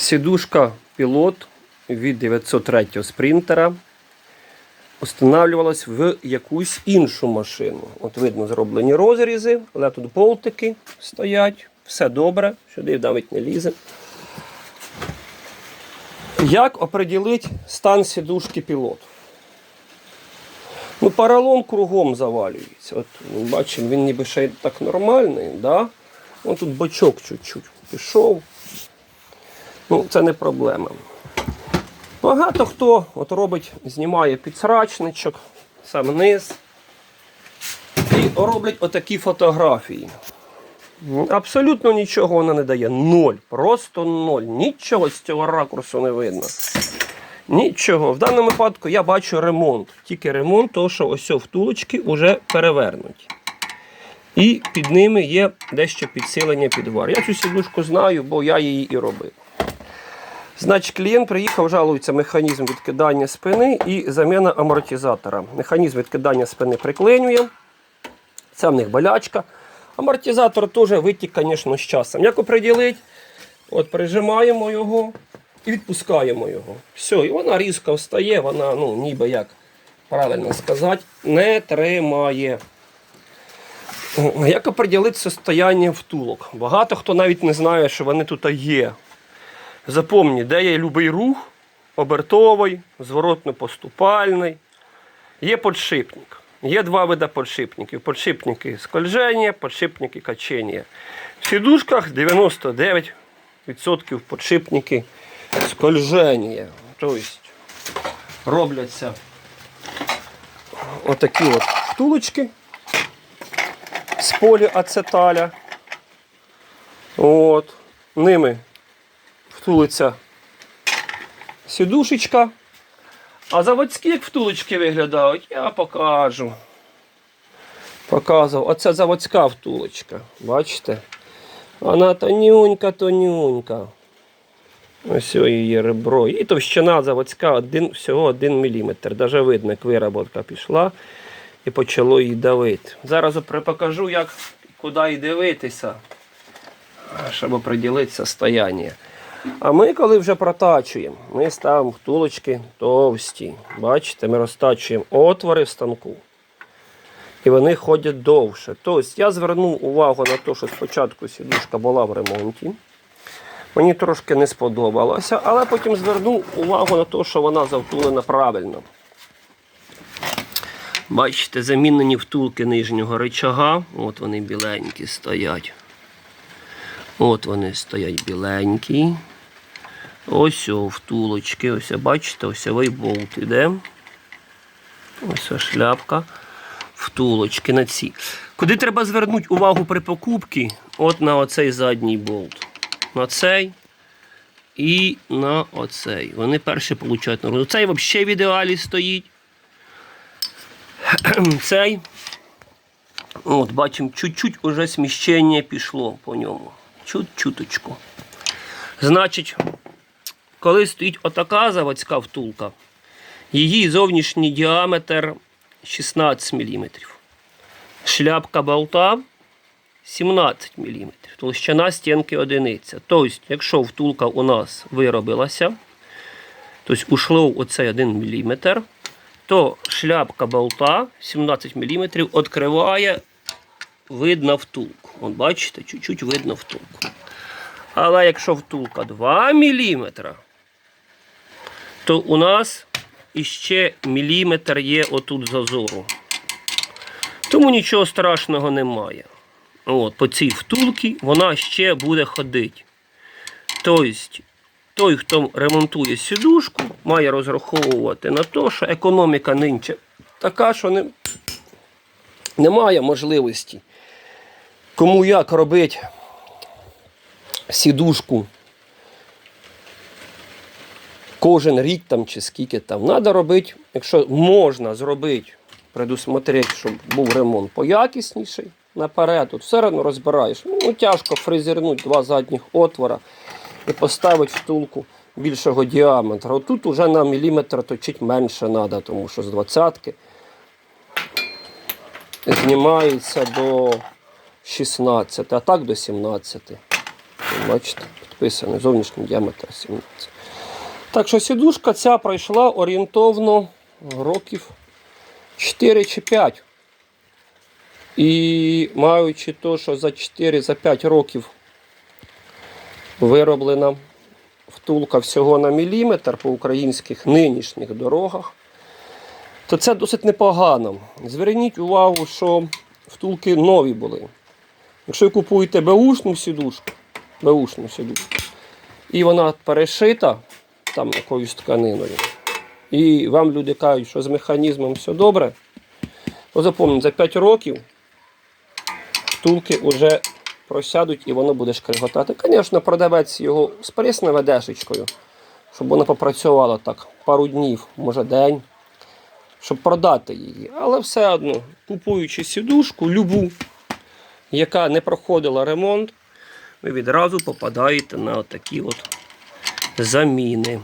Сідушка пілот від 903 спринтера встановлювалась в якусь іншу машину. От видно зроблені розрізи, але тут болтики стоять, все добре, сюди навіть не лізе. Як оприділити стан сідушки пілоту? Ну, поролон кругом завалюється. От, бачимо, він ніби ще так нормальний, да? Ось тут бочок чуть-чуть пішов. Ну, це не проблема. Багато хто от робить, знімає підсрачничок, сам низ. І роблять отакі фотографії. Абсолютно нічого вона не дає. Ноль. Просто ноль. Нічого з цього ракурсу не видно. Нічого. В даному випадку я бачу ремонт. Тільки ремонт, того, що ось втулочки вже перевернуті. І під ними є дещо підсилення підвар. Я цю сідушку знаю, бо я її і робив. Значить, клієнт приїхав, жалується механізм відкидання спини і заміна амортизатора. Механізм відкидання спини приклинює. Це в них болячка. Амортизатор теж витік, звісно, з часом. Як оприділити? От прижимаємо його і відпускаємо його. Все, і вона різко встає, вона, ну, ніби як правильно сказати, не тримає. Як оприділити состояння втулок? Багато хто навіть не знає, що вони тут є. Запомні, де є любий рух, обертовий, зворотно-поступальний. Є подшипник. Є два види подшипників. Подшипники скольження, подшипники качення. В сідушках 99% подшипники скольження. Тобто робляться отакі от втулочки з поліацеталя. От. Ними втулиться сідушечка. А заводські як втулочки виглядають, я покажу. Показував. Оце заводська втулочка. Бачите? Вона тонюнька, тонюнька. Ось її ребро. І товщина заводська один, всього 1 мм. Даже видно, як вироботка пішла і почало її давити. Зараз покажу, як куди їй дивитися, щоб оприділити состояння. А ми, коли вже протачуємо, ми ставимо втулочки товсті. Бачите, ми розтачуємо отвори в станку. І вони ходять довше. Тобто я звернув увагу на те, що спочатку сідушка була в ремонті. Мені трошки не сподобалося, але потім звернув увагу на те, що вона завтулена правильно. Бачите, замінені втулки нижнього рычага. От вони біленькі стоять. От вони стоять біленькі. Ось о, втулочки. Ось бачите, осьовий болт іде. Ось о, шляпка. Втулочки на ці. Куди треба звернути увагу при покупці? От на оцей задній болт. На цей і на оцей. Вони перші получають на Цей взагалі в ідеалі стоїть. Цей. От, бачимо, чуть-чуть уже сміщення пішло по ньому. Чуть-чуточку. Значить, коли стоїть отака заводська втулка, її зовнішній діаметр 16 мм. Шляпка болта 17 мм. Толщина стінки одиниця. Тобто, якщо втулка у нас виробилася, тобто ушло оцей 1 мм, то шляпка болта 17 мм відкриває видно втулку. От бачите, чуть-чуть видно втулку. Але якщо втулка 2 мм, то у нас іще міліметр є отут зазору. Тому нічого страшного немає. От, по цій втулці вона ще буде ходити. Тобто, той, хто ремонтує сідушку, має розраховувати на те, що економіка нинче така, що не, немає можливості. Кому як робити сідушку кожен рік там чи скільки там. Треба робити, якщо можна зробити, предусмотрети, щоб був ремонт поякісніший наперед. От все одно розбираєш. Ну, тяжко фрезернути два задніх отвора і поставити втулку більшого діаметра. Отут вже на міліметр точить менше треба, тому що з двадцятки знімається до 16, а так до 17. Бачите, підписаний, зовнішній діаметр 17. Так що сідушка ця пройшла орієнтовно років 4 чи 5. І маючи то, що за 4-5 років вироблена втулка всього на міліметр по українських нинішніх дорогах, то це досить непогано. Зверніть увагу, що втулки нові були. Якщо ви купуєте беушну сідушку, беушну сідушку, і вона перешита там якоюсь тканиною, і вам люди кажуть, що з механізмом все добре, то запам'ятайте, за 5 років втулки вже просядуть і воно буде шкриготати. Звісно, продавець його сприсне ведешечкою, щоб вона попрацювала так пару днів, може день, щоб продати її. Але все одно, купуючи сідушку, любу, яка не проходила ремонт, ви відразу попадаєте на такі от заміни.